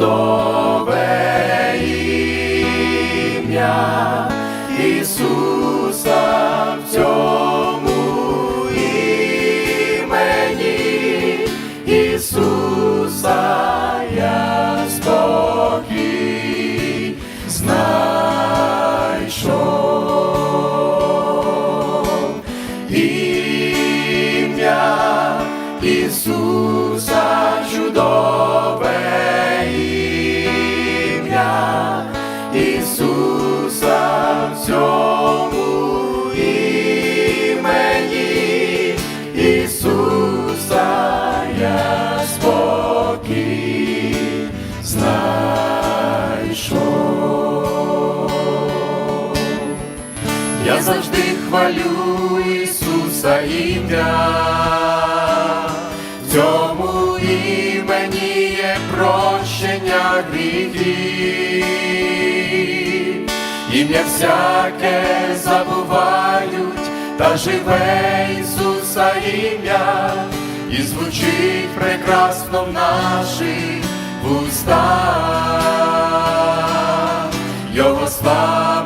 Lord. Знайшов. Я завжди хвалю Ісуса ім'я, в цьому імені є прощення гріхів. Ім'я всяке забувають, та живе Ісуса ім'я, і звучить прекрасно в наших вустах. Його славлять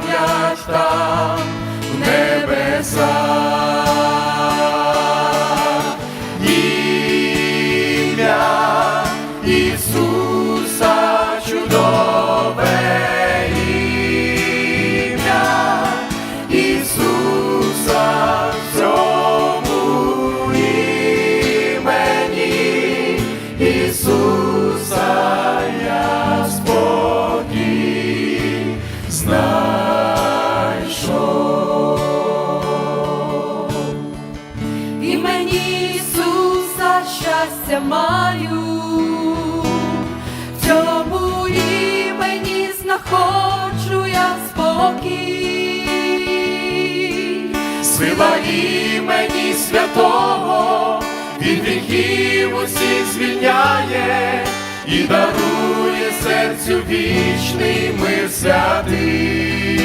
Сила імені святого від гріхів усіх звільняє і дарує серцю вічний мир святий,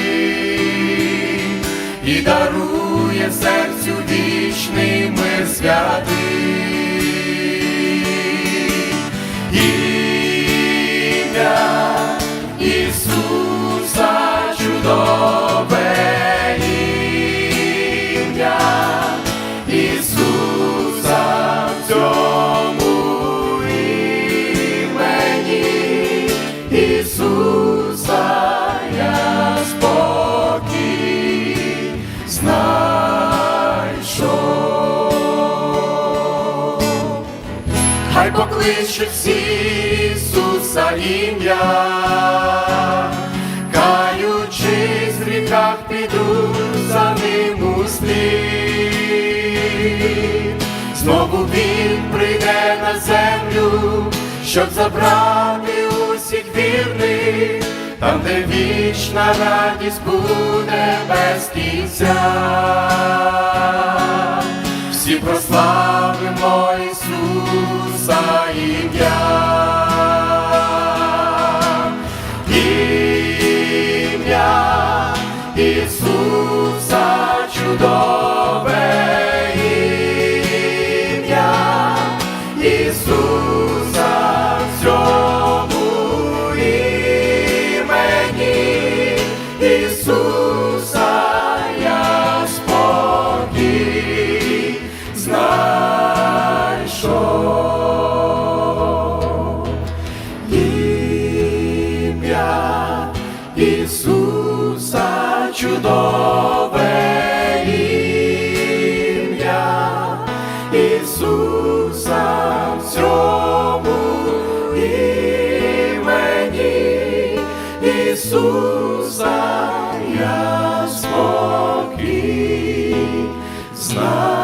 і дарує серцю вічний мир святий. Хай покличуть всі Ісуса ім'я, каючись в гріхах підуть за ним у слід. Знову він прийде на землю, щоб забрати усіх вірних, там, де вічна радість буде без кінця. Всі прославимо Ісуса я спокій знайшов.